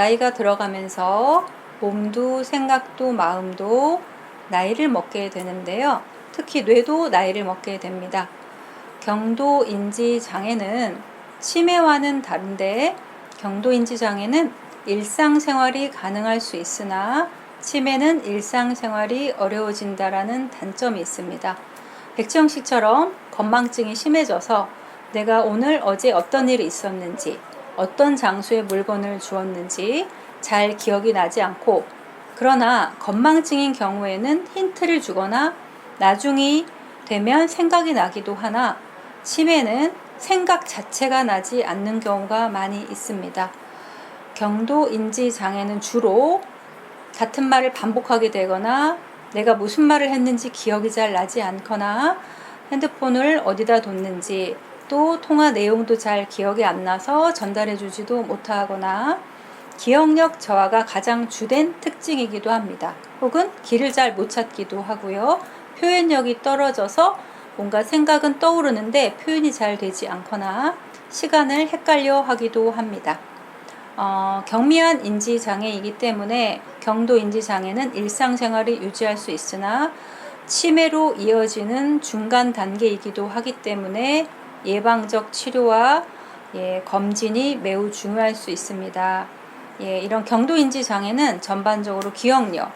나이가 들어가면서 몸도 생각도 마음도 나이를 먹게 되는데요. 특히 뇌도 나이를 먹게 됩니다. 경도 인지 장애는 치매와는 다른데 경도 인지 장애는 일상생활이 가능할 수 있으나 치매는 일상생활이 어려워진다라는 단점이 있습니다. 백지영 씨처럼 건망증이 심해져서 내가 오늘 어제 어떤 일이 있었는지 어떤 장소에 물건을 주었는지 잘 기억이 나지 않고 그러나 건망증인 경우에는 힌트를 주거나 나중이 되면 생각이 나기도 하나 치매는 생각 자체가 나지 않는 경우가 많이 있습니다. 경도 인지 장애는 주로 같은 말을 반복하게 되거나 내가 무슨 말을 했는지 기억이 잘 나지 않거나 핸드폰을 어디다 뒀는지 또 통화 내용도 잘 기억이 안 나서 전달해 주지도 못하거나 기억력 저하가 가장 주된 특징이기도 합니다. 혹은 길을 잘 못 찾기도 하고요. 표현력이 떨어져서 뭔가 생각은 떠오르는데 표현이 잘 되지 않거나 시간을 헷갈려 하기도 합니다. 어, 경미한 인지 장애이기 때문에 경도 인지 장애는 일상생활을 유지할 수 있으나 치매로 이어지는 중간 단계이기도 하기 때문에 예방적 치료와 예, 검진이 매우 중요할 수 있습니다. 예, 이런 경도 인지 장애는 전반적으로 기억력,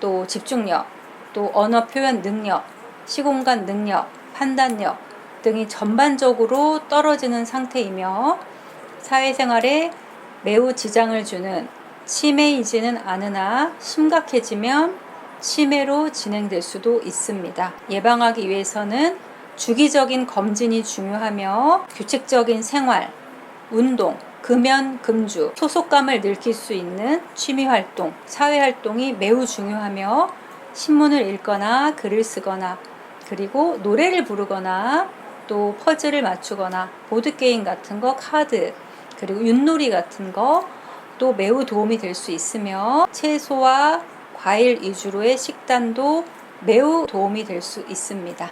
또 집중력, 또 언어 표현 능력, 시공간 능력, 판단력 등이 전반적으로 떨어지는 상태이며 사회생활에 매우 지장을 주는 치매이지는 않으나 심각해지면 치매로 진행될 수도 있습니다. 예방하기 위해서는 주기적인 검진이 중요하며 규칙적인 생활, 운동, 금연, 금주, 소속감을 느낄 수 있는 취미 활동, 사회 활동이 매우 중요하며 신문을 읽거나 글을 쓰거나 그리고 노래를 부르거나 또 퍼즐을 맞추거나 보드게임 같은 거, 카드, 그리고 윷놀이 같은 거 또 매우 도움이 될 수 있으며 채소와 과일 위주로의 식단도 매우 도움이 될 수 있습니다.